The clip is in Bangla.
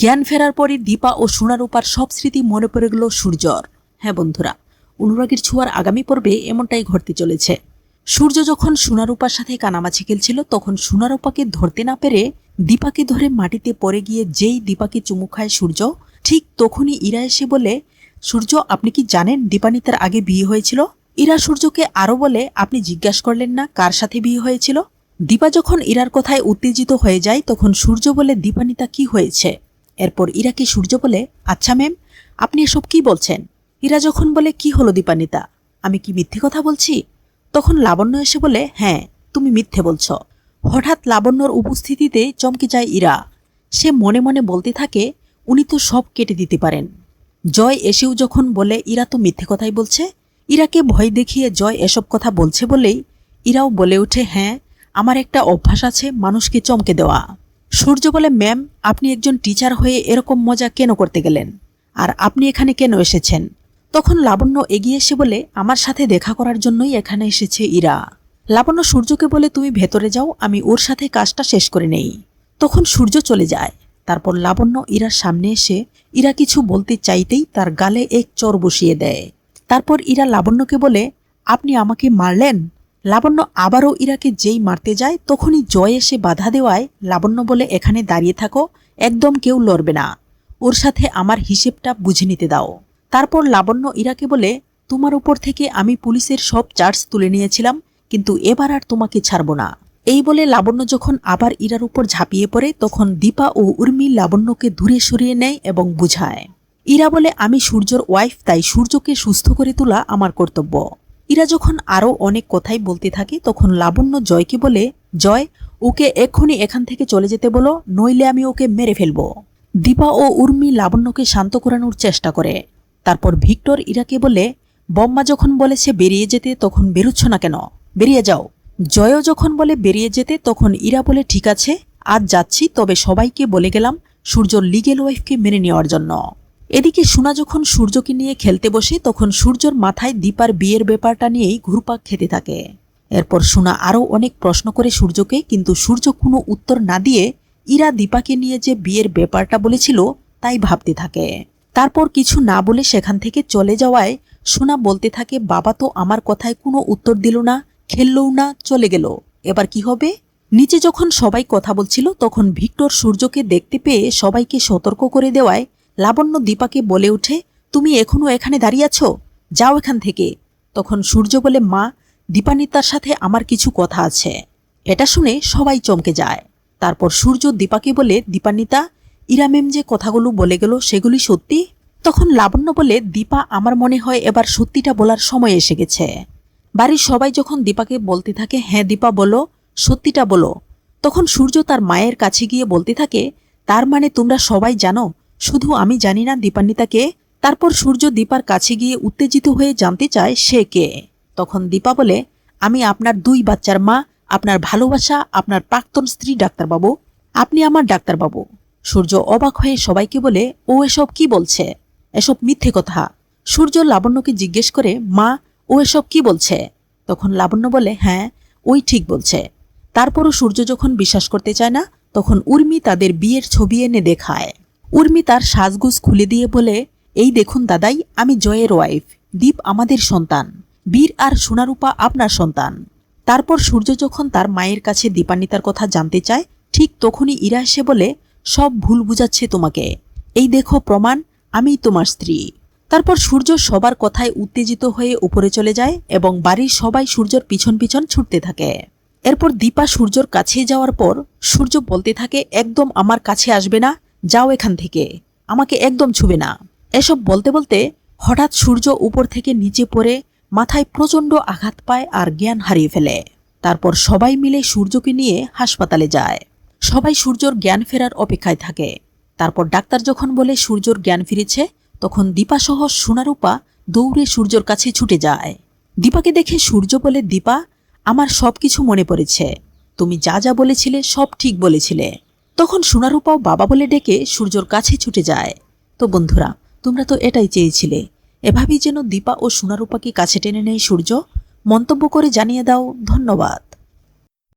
জ্ঞান ফেরার পরই দীপা ও সোনারূপার সব স্মৃতি মনে পড়ে গেল সূর্যর। হ্যাঁ বন্ধুরা, অনুরাগের ছোঁয়ার আগামী পর্বে এমনটাই ঘটতে চলেছে। সূর্য যখন সোনারূপার সাথে কানামাছি খেলছিল, তখন সোনারূপাকে ধরতে না পেরে দীপাকে ধরে মাটিতে পড়ে গিয়ে যেই দীপাকে চুমু খায় সূর্য, ঠিক তখনই ইরা এসে বলে, সূর্য, আপনি কি জানেন দীপানিতার আগে বিয়ে হয়েছিল? ইরা সূর্যকে আরও বলে, আপনি জিজ্ঞাসা করলেন না কার সাথে বিয়ে হয়েছিল? দীপা যখন ইরার কথায় উত্তেজিত হয়ে যায়, তখন সূর্য বলে, দীপানিতা, কি হয়েছে? এরপর ইরাকে সূর্য বলে আচ্ছা ম্যাম, আপনি এসব কি বলছেন? ইরা যখন বলে, কি হলো দীপানিতা আমি কি মিথ্যে কথা বলছি? তখন লাবণ্য এসে বলে হ্যাঁ তুমি মিথ্যে বলছ। হঠাৎ লাবণ্যর উপস্থিতিতে চমকে যায় ইরা। সে মনে মনে বলতে থাকে, উনি তো সব কেটে দিতে পারেন। জয় এসেও যখন বলে, ইরা তো মিথ্যে কথাই বলছে? ইরাকে ভয় দেখিয়ে জয় এসব কথা বলছে বলেই ইরাও বলে ওঠে হ্যাঁ আমার একটা অভ্যাস আছে, মানুষকে চমকে দেওয়া। সূর্য বলে, ম্যাম, আপনি একজন টিচার হয়ে এরকম মজা কেন করতে গেলেন? আর আপনি এখানে কেন এসেছেন? তখন লাবণ্য এগিয়ে এসে বলে, আমার সাথে দেখা করার জন্যই এখানে এসেছে ইরা। লাবণ্য সূর্যকে বলে, তুমি ভেতরে যাও, আমি ওর সাথে কাজটা শেষ করে নেই। তখন সূর্য চলে যায়। তারপর লাবণ্য ইরার সামনে এসে ইরা কিছু বলতে চাইতেই তার গালে এক চর বসিয়ে দেয়। তারপর ইরা লাবণ্যকে বলে, আপনি আমাকে মারলেন? লাবণ্য আবারও ইরাকে যেই মারতে যায়, তখনই জয় এসে বাধা দেওয়ায়, লাবণ্য বলে, এখানে দাঁড়িয়ে থাকো, একদম কেউ লড়বে না। ওর সাথে আমার হিসেবটা বুঝে নিতে দাও। তারপর লাবণ্য ইরাকে বলে, তোমার উপর থেকে আমি পুলিশের সব চার্জ তুলে নিয়েছিলাম, কিন্তু এবার আর তোমাকে ছাড়ব না। এই বলে লাবণ্য যখন আবার ইরার উপর ঝাঁপিয়ে পড়ে, তখন দীপা ও উর্মি লাবণ্যকে দূরে সরিয়ে নেয় এবং বুঝায়। ইরা বলে, আমি সূর্যর ওয়াইফ তাই সূর্যকে সুস্থ করে তোলা আমার কর্তব্য। ইরা যখন আরও অনেক কথাই বলতে থাকে, তখন লাবণ্য জয়কে বলে, জয়, ওকে এক্ষুনি এখান থেকে চলে যেতে বলো, নইলে আমি ওকে মেরে ফেলব। দীপা ও উর্মি লাবণ্যকে শান্ত করানোর চেষ্টা করে। তারপর ভিক্টর ইরাকে বলে, বম্মা যখন বলে সে বেরিয়ে যেতে, তখন বেরুচ্ছ না কেন? বেরিয়ে যাও। জয়ও যখন বলে বেরিয়ে যেতে, তখন ইরা বলে, ঠিক আছে, আজ যাচ্ছি, তবে সবাইকে বলে গেলাম সূর্যর লিগেল ওয়াইফকে মেনে নেওয়ার জন্য। এদিকে সোনা যখন সূর্যকে নিয়ে খেলতে বসে, তখন সূর্যর মাথায় দীপার বিয়ের ব্যাপারটা নিয়েই ঘুরপাক খেতে থাকে। এরপর সোনা আরও অনেক প্রশ্ন করে সূর্যকে, কিন্তু সূর্য কোনো উত্তর না দিয়ে ইরা দীপাকে নিয়ে যে বিয়ের ব্যাপারটা বলেছিল, তাই ভাবতে থাকে। তারপর কিছু না বলে সেখান থেকে চলে যাওয়ায় সোনা বলতে থাকে, বাবা তো আমার কথায় কোনো উত্তর দিল না, খেললও না, চলে গেল। এবার কি হবে? নিচে যখন সবাই কথা বলছিল, তখন ভিক্টর সূর্যকে দেখতে পেয়ে সবাইকে সতর্ক করে দেওয়ায় লাবণ্য দীপাকে বলে উঠে, তুমি এখনও এখানে দাঁড়িয়ে আছো? যাও এখান থেকে। তখন সূর্য বলে, মা, দীপানিতার সাথে আমার কিছু কথা আছে। এটা শুনে সবাই চমকে যায়। তারপর সূর্য দীপাকে বলে, দীপানিতা ইরামেম যে কথাগুলো বলে গেল সেগুলি সত্যি? তখন লাবণ্য বলে, দীপা, আমার মনে হয় এবার সত্যিটা বলার সময় এসে গেছে। বাড়ির সবাই যখন দীপাকে বলতে থাকে হ্যাঁ দীপা, বলো, সত্যিটা বলো। তখন সূর্য তার মায়ের কাছে গিয়ে বলতে থাকে, তার মানে তোমরা সবাই জানো শুধু আমি জানি না দীপান্বিতাকে তারপর সূর্য দীপার কাছে গিয়ে উত্তেজিত হয়ে জানতে চায় সে কে। তখন দীপা বলে, আমি আপনার দুই বাচ্চার মা, আপনার ভালোবাসা, আপনার প্রাক্তন স্ত্রী ডাক্তারবাবু। আপনি আমার ডাক্তারবাবু। সূর্য অবাক হয়ে সবাইকে বলে, ও এসব কি বলছে? এসব মিথ্যে কথা। সূর্য লাবণ্যকে জিজ্ঞেস করে, মা, ও এসব কি বলছে? তখন লাবণ্য বলে হ্যাঁ ওই ঠিক বলছে। তারপরও সূর্য যখন বিশ্বাস করতে চায় না, তখন উর্মি তাদের বিয়ের ছবি এনে দেখায়। উর্মি তার সাজগুজ খুলে দিয়ে বলে, এই দেখুন দাদাই, আমি জয়ের ওয়াইফ দীপ আমাদের সন্তান, বীর আর সোনারূপা আপনার সন্তান। তারপর সূর্য যখন তার মায়ের কাছে দীপান্বিতার কথা জানতে চায়, ঠিক তখনই ইরা এসে বলে, সব ভুল বুঝাচ্ছে তোমাকে। এই দেখো প্রমাণ আমি তোমার স্ত্রী। তারপর সূর্য সবার কথায় উত্তেজিত হয়ে উপরে চলে যায় এবং বাড়ির সবাই সূর্যর পিছন পিছন ছুটতে থাকে। এরপর দীপা সূর্যর কাছে যাওয়ার পর সূর্য বলতে থাকে, একদম আমার কাছে আসবে না যাও এখান থেকে, আমাকে একদম ছুবে না। এসব বলতে বলতে হঠাৎ সূর্য উপর থেকে নিচে পড়ে মাথায় প্রচণ্ড আঘাত পায় আর জ্ঞান হারিয়ে ফেলে। তারপর সবাই মিলে সূর্যকে নিয়ে হাসপাতালে যায়। সবাই সূর্যর জ্ঞান ফেরার অপেক্ষায় থাকে। তারপর ডাক্তার যখন বলে সূর্যর জ্ঞান ফিরেছে, তখন দীপাসহ সোনারূপা দৌড়ে সূর্যর কাছে ছুটে যায়। দীপাকে দেখে সূর্য বলে, দীপা, আমার সব কিছু মনে পড়েছে। তুমি যা যা বলেছিলে সব ঠিক বলেছিলে। তখন সোনারূপাও বাবা বলে ডেকে সূর্যর কাছে ছুটে যায়। তো বন্ধুরা, তোমরা তো এটাই চেয়েছিলে। এভাবেই যেন দীপা ও সোনারূপাকে কাছে টেনে নেয় সূর্য। মন্তব্য করে জানিয়ে দাও, ধন্যবাদ।